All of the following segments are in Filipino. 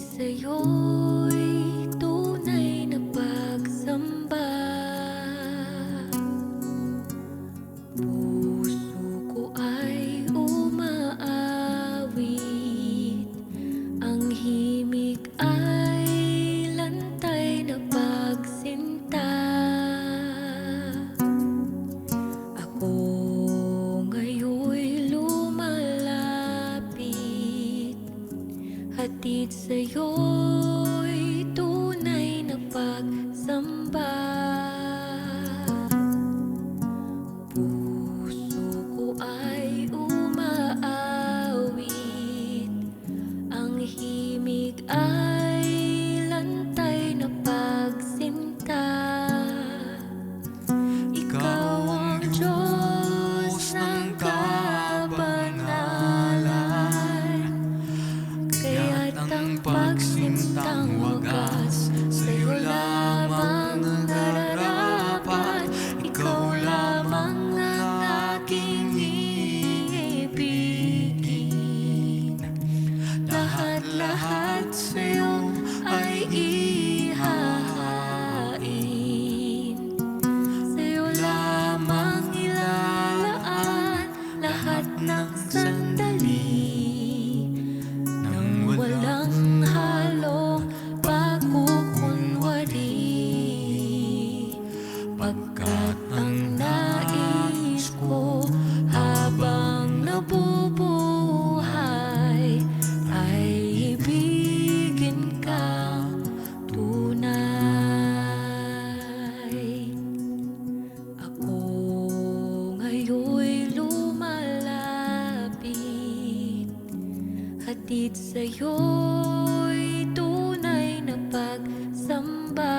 sa'yo lahat sa'yo ay ibig. hatid sa'yo'y tunay na pagsamba.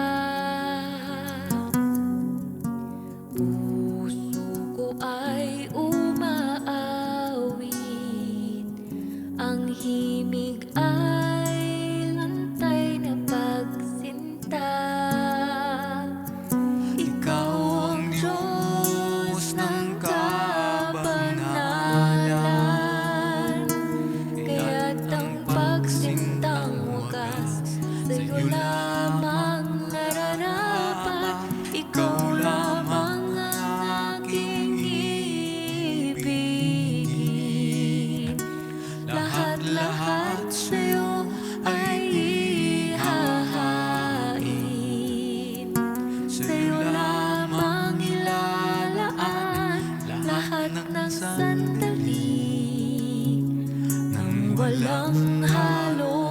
ang halo.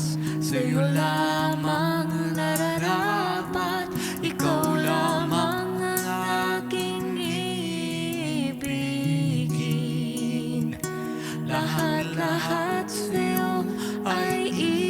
ligtas Sa'yo lamang nararapat. Ikaw lamang ang aking ibigin. Lahat-lahat sa'yo ay ibigin